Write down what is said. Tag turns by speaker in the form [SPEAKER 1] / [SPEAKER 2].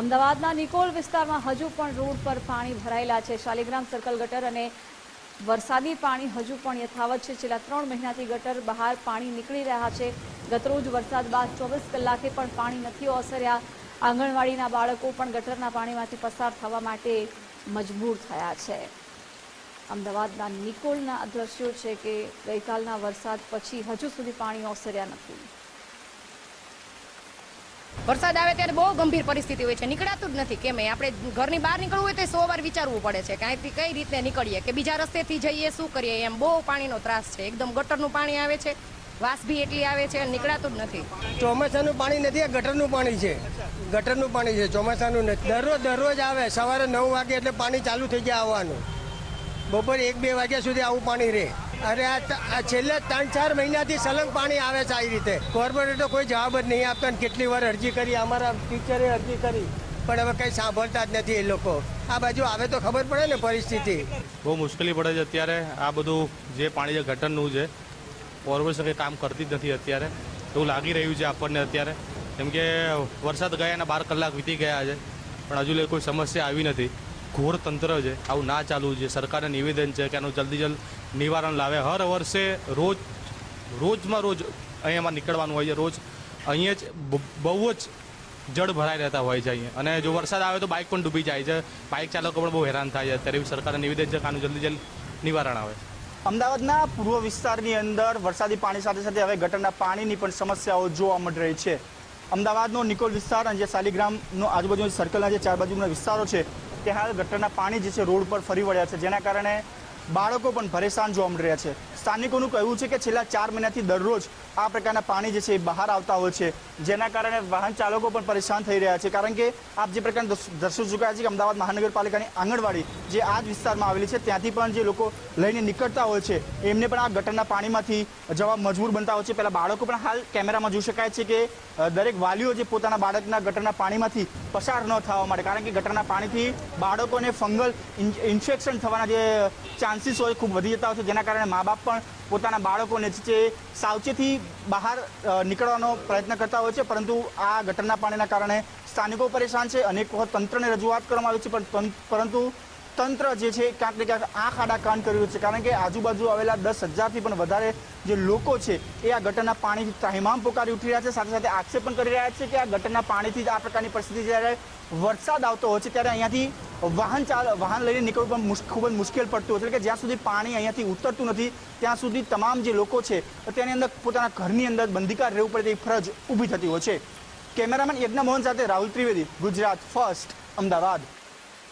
[SPEAKER 1] અમદાવાદના નિકોલ વિસ્તારમાં હજુ પણ રોડ પર પાણી ભરાયેલા છે. શાલિગ્રામ સર્કલ ગટર અને વરસાદી પાણી હજુ પણ યથાવત છે. છેલ્લા ત્રણ મહિનાથી ગટર બહાર પાણી નીકળી રહ્યા છે. ગતરોજ વરસાદ બાદ ચોવીસ કલાકે પણ પાણી નથી ઓસર્યા. આંગણવાડીના બાળકો પણ ગટરના પાણીમાંથી પસાર થવા માટે મજબૂર થયા છે. અમદાવાદના નિકોલના દ્રશ્યો છે કે ગઈકાલના વરસાદ પછી હજુ સુધી પાણી ઓસર્યા નથી.
[SPEAKER 2] વરસાદ આવે ત્યારે બહુ ગંભીર પરિસ્થિતિ હોય છે. નીકળાતું જ નથી. કેમ આપણે ઘરની બહાર નીકળવું હોય તો સો વાર વિચારવું પડે છે કાંઈથી કઈ રીતે નીકળીએ કે બીજા રસ્તેથી જઈએ, શું કરીએ? એમ બહુ પાણીનો ત્રાસ છે. એકદમ ગટરનું પાણી આવે છે. વાસ બી એટલી આવે છે નીકળાતું જ નથી.
[SPEAKER 3] ચોમાસાનું પાણી નથી, આ ગટરનું પાણી છે. ગટરનું પાણી છે. ચોમાસાનું નથી દરરોજ દરરોજ આવે. સવારે નવ વાગે એટલે પાણી ચાલુ થઈ જાય આવવાનું. બપોરે એક બે વાગ્યા સુધી આવું પાણી રહે. અરે આ છેલ્લા ત્રણ ચાર મહિનાથી સલંગ પાણી આવે છે આવી રીતે. કોર્પોરેટર કોઈ જવાબ જ નહીં આપતા ને કેટલી વાર અરજી કરી, અમારા ટીચરે અરજી કરી. પણ હવે કંઈ સાંભળતા જ નથી એ લોકો. આ બાજુ આવે તો ખબર પડે ને પરિસ્થિતિ.
[SPEAKER 4] બહુ મુશ્કેલી પડે છે અત્યારે. આ બધું જે પાણી જે ગટરનું છે, કોર્પોરેશન કંઈ કામ કરતી જ નથી અત્યારે. એવું લાગી રહ્યું છે આપણને અત્યારે. કેમ કે વરસાદ ગયાના બાર કલાક વીતી ગયા છે. પણ હજુ કોઈ સમસ્યા આવી નથી. ઘોર તંત્ર છે. આવું ના ચાલવું જોઈએ. સરકારને નિવેદન છે કે આનું જલ્દી જલ્દ નિવારણ લાવે. હર વર્ષે રોજ, રોજમાં રોજ અહીંયામાં નીકળવાનું હોય છે. રોજ અહીંયા જ બહુ જ જળ ભરાઈ રહેતા હોય છે અહીંયા. અને જો વરસાદ આવે તો બાઇક પણ ડૂબી જાય છે. બાઇક ચાલકો પણ બહુ હેરાન થાય છે. અત્યારે એવી સરકારને નિવેદન છે કે આનું જલ્દી જલ્દ નિવારણ આવે.
[SPEAKER 5] અમદાવાદના પૂર્વ વિસ્તારની અંદર વરસાદી પાણી સાથે સાથે હવે ગટરના પાણીની પણ સમસ્યાઓ જોવા મળી રહી છે. અમદાવાદનો નિકોલ વિસ્તાર અને જે શાલિગ્રામનો આજુબાજુ સર્કલના જે ચાર બાજુના વિસ્તારો છે તે હાલ ગટરના પાણી જે છે રોડ પર ફરી વળ્યા છે. જેના કારણે બાળકો પણ પરેશાન જોવા મળી રહ્યા છે. સ્થાનિકોનું કહેવું છે કે છેલ્લા ચાર મહિનાથી દરરોજ આ પ્રકારના પાણી જે છે એ બહાર આવતા હોય છે, જેના કારણે વાહન ચાલકો પણ પરેશાન થઈ રહ્યા છે. કારણ કે આપ જે પ્રકારના દર્શ- દ્રશ્યો ચૂક્યા છે કે અમદાવાદ મહાનગરપાલિકાની આંગણવાડી જે આ જ વિસ્તારમાં આવેલી છે, ત્યાંથી પણ જે લોકો લઈને નીકળતા હોય છે, એમને પણ આ ગટરના પાણીમાંથી જવા મજબૂર બનતા હોય છે. પહેલાં બાળકો પણ હાલ કેમેરામાં જોઈ શકાય છે કે દરેક વાલીઓ જે પોતાના બાળકના ગટરના પાણીમાંથી પસાર ન થવા માટે, કારણ કે ગટરના પાણીથી બાળકોને ફંગલ ઇન્ફેક્શન થવાના જે ચાન્સીસ હોય ખૂબ વધી જતા હોય છે, જેના કારણે મા બાપ પણ પોતાના બાળકોને જે સાવચેતી બહાર નીકળવાનો પ્રયત્ન કરતા હોય છે. પરંતુ આ ગટરના પાણીના કારણે સ્થાનિકો પરેશાન છે. અનેક વખત તંત્રને રજૂઆત કરવામાં આવી છે, પણ પરંતુ તંત્ર જે છે, ક્યાંક ને ક્યાંક આંખ આડા કરી રહ્યું છે. કારણ કે આજુબાજુ આવેલા દસ હજારથી પણ વધારે જે લોકો છે, એ આ ગટરના પાણીથી ત્રાહિમામ પોકારી ઉઠી રહ્યા છે. સાથે સાથે આક્ષેપ પણ કરી રહ્યા છે કે આ ગટરના પાણીથી જ આ પ્રકારની પરિસ્થિતિ જ્યારે વરસાદ આવતો હોય છે, ત્યારે અહીંયાથી વાહન ચાલ, વાહન લઈને નીકળવું પણ ખૂબ જ મુશ્કેલ પડતું હતું એટલે કે જ્યાં સુધી પાણી અહીંયાથી ઉતરતું નથી, ત્યાં સુધી તમામ જે લોકો છે તેની અંદર પોતાના ઘરની અંદર બંધીકાર રહેવું પડે તેવી ફરજ ઊભી થતી હોય છે. કેમેરામેન યજ્ઞ મોહન સાથે રાહુલ ત્રિવેદી, ગુજરાત ફર્સ્ટ, અમદાવાદ.